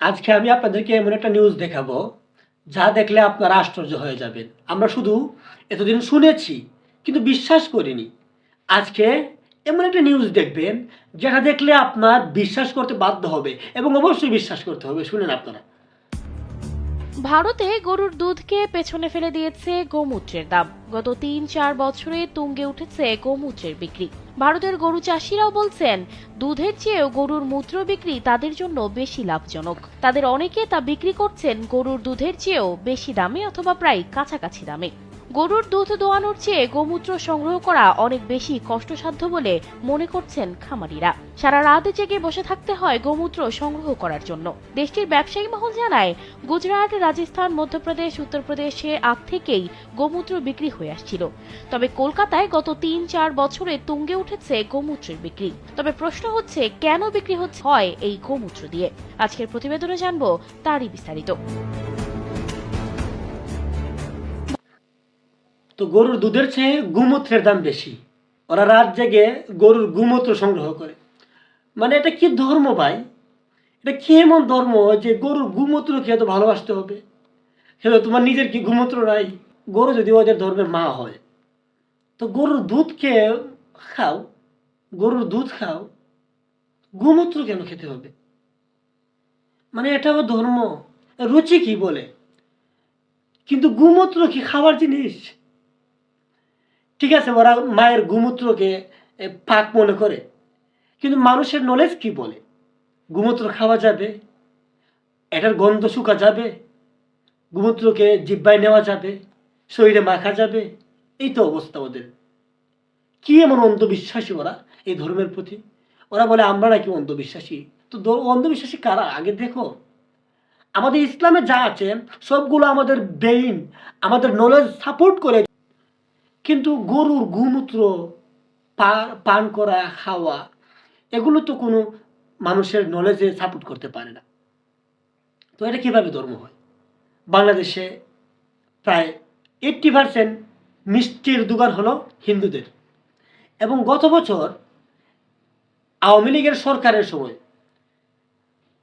আজকে আমি আপনাদেরকে এমন একটা নিউজ দেখাবো, যা দেখলে আপনারা আশ্চর্য হয়ে যাবেন। আমরা শুধু এতদিন শুনেছি, কিন্তু বিশ্বাস করিনি। আজকে এমন একটা নিউজ দেখবেন, যেটা দেখলে আপনার বিশ্বাস করতে বাধ্য হবে এবং অবশ্যই বিশ্বাস করতে হবে। শুনেন আপনারা। ভারতে গরুর দুধকে পেছনে ফেলে দিয়েছে গোমূত্রের দাম। গত তিন, চার বছরে তুঙ্গে উঠেছে গোমূত্রের বিক্রি। ভারতের গরু চাষিরাও বলছেন, দুধের চেয়েও গরুর মূত্র বিক্রি তাদের জন্য বেশি লাভজনক। তাদের অনেকে তা বিক্রি করছেন গরুর দুধের চেয়েও বেশি দামে অথবা প্রায় কাছাকাছি দামে। গরুর দুধ দোয়ানোর চেয়ে গোমূত্র সংগ্রহ করা অনেক বেশি কষ্টসাধ্য বলে মনে করছেন খামারিরা। সারা রাত জেগে বসে থাকতে হয় গোমূত্র সংগ্রহ করার জন্য। দেশটির ব্যবসায়ী মহল জানায়, গুজরাট, রাজস্থান, মধ্যপ্রদেশ, উত্তরপ্রদেশে আগ থেকেই গোমূত্র বিক্রি হয়ে আসছিল। তবে কলকাতায় গত তিন চার বছরে তুঙ্গে উঠেছে গোমূত্রের বিক্রি। তবে প্রশ্ন হচ্ছে, কেন বিক্রি হচ্ছে হয় এই গোমূত্র দিয়ে। আজকের প্রতিবেদনে জানব তারই বিস্তারিত। তো গরুর দুধের চেয়ে গুমূত্রের দাম বেশি। ওরা রাত জেগে গরুর গুমূত্র সংগ্রহ করে। মানে এটা কি ধর্ম ভাই? এটা কি এমন ধর্ম যে গরুর গুমূত্র খেয়ে তো ভালোবাসতে হবে? সেটা তোমার নিজের কি গুমূত্র নাই? গরু যদি ওদের ধর্মের মা হয়, তো গরুর দুধ খেয়ে খাও। গরুর দুধ খাও। গুমূত্র কেন খেতে হবে? মানে এটাও ধর্ম। রুচি কি বলে? কিন্তু গুমূত্র কি খাবার জিনিস? ঠিক আছে, ওরা মায়ের গুমূত্রকে পাক মনে করে। কিন্তু মানুষের নলেজ কি বলে? গুমূত্র খাওয়া যাবে, এটার গন্ধ শুকা যাবে, গুমূত্রকে জিব্বায় নেওয়া যাবে, শরীরে মাখা যাবে, এই তো অবস্থা ওদের। কি এমন অন্ধবিশ্বাসী ওরা এই ধর্মের প্রতি? ওরা বলে, আমরা নাকি অন্ধবিশ্বাসী। তো অন্ধবিশ্বাসী কারা? আগে দেখো। আমাদের ইসলামে যা আছে, সবগুলো আমাদের ব্রেইন আমাদের নলেজ সাপোর্ট করে কিন্তু গরুর গুমূত্র পান করা, খাওয়া, এগুলো তো কোনো মানুষের নলেজে সাপোর্ট করতে পারে না। তো এটা কীভাবে ধর্ম হয়? বাংলাদেশে প্রায় এইট্টি পার্সেন্ট মিষ্টির দোকান হলো হিন্দুদের। এবং গত বছর আওয়ামী লীগের সরকারের সময়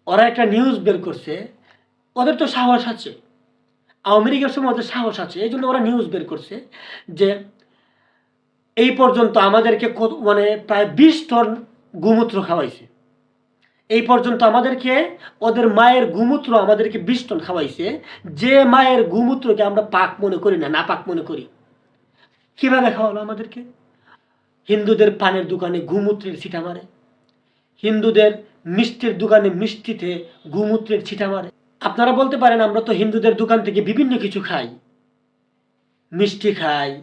ওরা একটা নিউজ বের করছে, ওদের তো সাহস আছে। আওয়ামী লীগের সময় ওদের সাহস আছে এই জন্য ওরা নিউজ বের করছে যে এই পর্যন্ত আমাদেরকে মানে প্রায় বিশ টন গুমূত্র খাওয়াইছে। এই পর্যন্ত আমাদেরকে ওদের মায়ের গুমূত্র আমাদেরকে বিশ টন খাওয়াইছে। যে মায়ের গুমূত্রকে আমরা পাক মনে করি না না পাক মনে করি। কীভাবে খাওয়ালো আমাদেরকে? হিন্দুদের পানের দোকানে গুমূত্রের ছিটা মারে। হিন্দুদের মিষ্টির দোকানে মিষ্টিতে গুমূত্রের ছিটা মারে। আপনারা বলতে পারেন, আমরা তো হিন্দুদের দোকান থেকে বিভিন্ন কিছু খাই। মিষ্টি খাই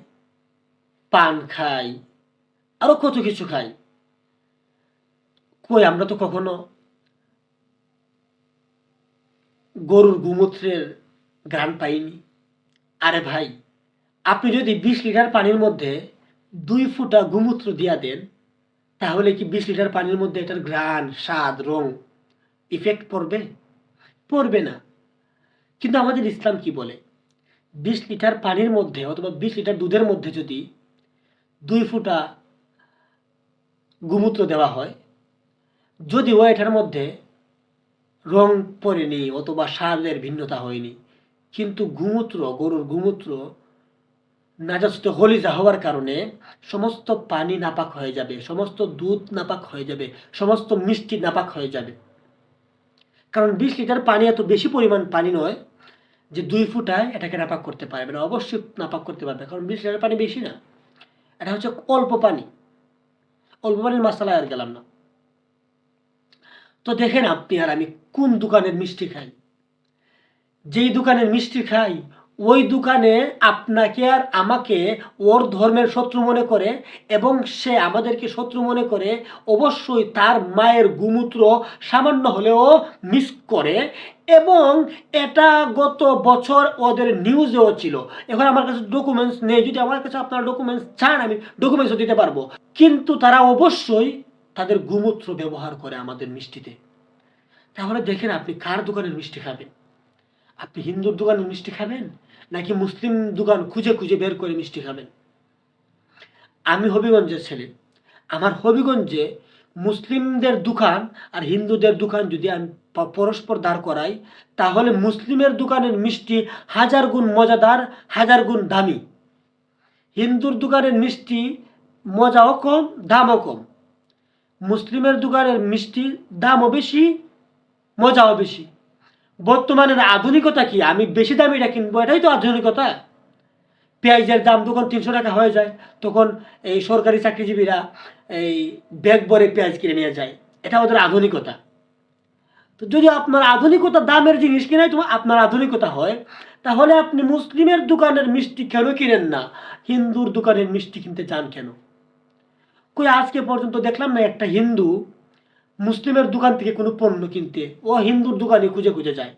পান খাই, আরও কত কিছু খাই। কই, আমরা তো কখনো গরুর গুমূত্রের গান পাইনি। আরে ভাই, আপনি যদি বিশ লিটার পানির মধ্যে দুই ফুটা গুমূত্র দিয়া দেন, তাহলে কি বিশ লিটার পানির মধ্যে এটার ঘ্রাণ, স্বাদ, রং ইফেক্ট পড়বে? পড়বে না। কিন্তু আমাদের ইসলাম কি বলে? বিশ লিটার পানির মধ্যে অথবা বিশ লিটার দুধের মধ্যে যদি দুই ফুটা গুমূত্র দেওয়া হয়। যদিও এটার মধ্যে রং পড়েনি অথবা স্বাদের ভিন্নতা হয়নি, কিন্তু গুমূত্র, গরুর গুমূত্র নাজাস্ত হলিজা হওয়ার কারণে সমস্ত পানি নাপাক হয়ে যাবে, সমস্ত দুধ নাপাক হয়ে যাবে, সমস্ত মিষ্টি নাপাক হয়ে যাবে। কারণ বিশ লিটার পানি এত বেশি পরিমাণ পানি নয় যে দুই ফুটায় এটাকে নাপাক করতে পারবে না, অবশ্যই নাপাক করতে পারবে কারণ বিশ লিটার পানি বেশি না। এটা হচ্ছে অল্প পানি। অল্প পানির মশলা আর গেলাম না। তো দেখেন আপনি আর আমি কোন দোকানের মিষ্টি খাই? যেই দোকানের মিষ্টি খাই, ওই দোকানে আপনাকে আর আমাকে ওর ধর্মের শত্রু মনে করে এবং সে আমাদেরকে শত্রু মনে করে অবশ্যই তার মায়ের গুমূত্র সামান্য হলেও মিস করে এবং এটা গত বছর ওদের নিউজেও ছিল। এখন আমার কাছে ডকুমেন্টস নেই। যদি আমার কাছে আপনার ডকুমেন্টস চান, আমি ডকুমেন্টসও দিতে পারব। কিন্তু তারা অবশ্যই তাদের গুমূত্র ব্যবহার করে আমাদের মিষ্টিতে। তাহলে দেখেন আপনি কার দোকানের মিষ্টি খাবেন? আপনি হিন্দুর দোকানের মিষ্টি খাবেন? নাকি মুসলিম দোকান খুঁজে খুঁজে বের করে মিষ্টি খাবেন? আমি হবিগঞ্জের ছেলে। আমার হবিগঞ্জে মুসলিমদের দোকান আর হিন্দুদের দোকান যদি আমি পরস্পর দাঁড় করাই তাহলে মুসলিমের দোকানের মিষ্টি হাজার গুণ মজাদার, হাজার গুণ দামি। হিন্দুর দোকানের মিষ্টি মজাও কম, দামও কম। মুসলিমের দোকানের মিষ্টি দামও বেশি, মজাও বেশি। বর্তমানের আধুনিকতা কি? আমি বেশি দামিটা কিনবো, এটাই তো আধুনিকতা। পেঁয়াজের দাম যখন তিনশো টাকা হয়ে যায়, তখন এই সরকারি চাকরিজীবীরা এই ব্যাগ ভরে পেঁয়াজ কিনে নিয়ে যায়। এটা ওদের আধুনিকতা। তো যদি আপনার আধুনিকতা দামের জিনিস কিনে তোমার আপনার আধুনিকতা হয়, তাহলে আপনি মুসলিমের দোকানের মিষ্টি কেন কিনেন না? হিন্দুর দোকানের মিষ্টি কিনতে চান কেন? কই আজকে পর্যন্ত দেখলাম না একটা হিন্দু মুসলিমের দোকান থেকে কোনো পণ্য কিনতে, ও হিন্দুর দোকানে খুঁজে খুঁজে যায়।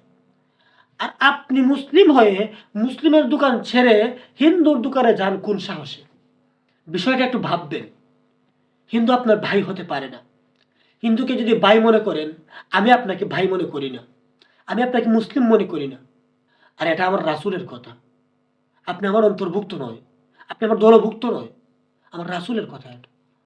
আর আপনি মুসলিম হয়ে মুসলিমের দোকান ছেড়ে হিন্দুর দোকানে যান কোন সাহসে? বিষয়টা একটু ভাববেন। হিন্দু আপনার ভাই হতে পারে না। হিন্দুকে যদি ভাই মনে করেন, আমি আপনাকে ভাই মনে করি না। আমি আপনাকে মুসলিম মনে করি না। আর এটা আমার রাসুলের কথা। আপনি আমার অন্তর্ভুক্ত নয়। আপনি আমার দলভুক্ত নয়। আমার রাসুলের কথা এটা।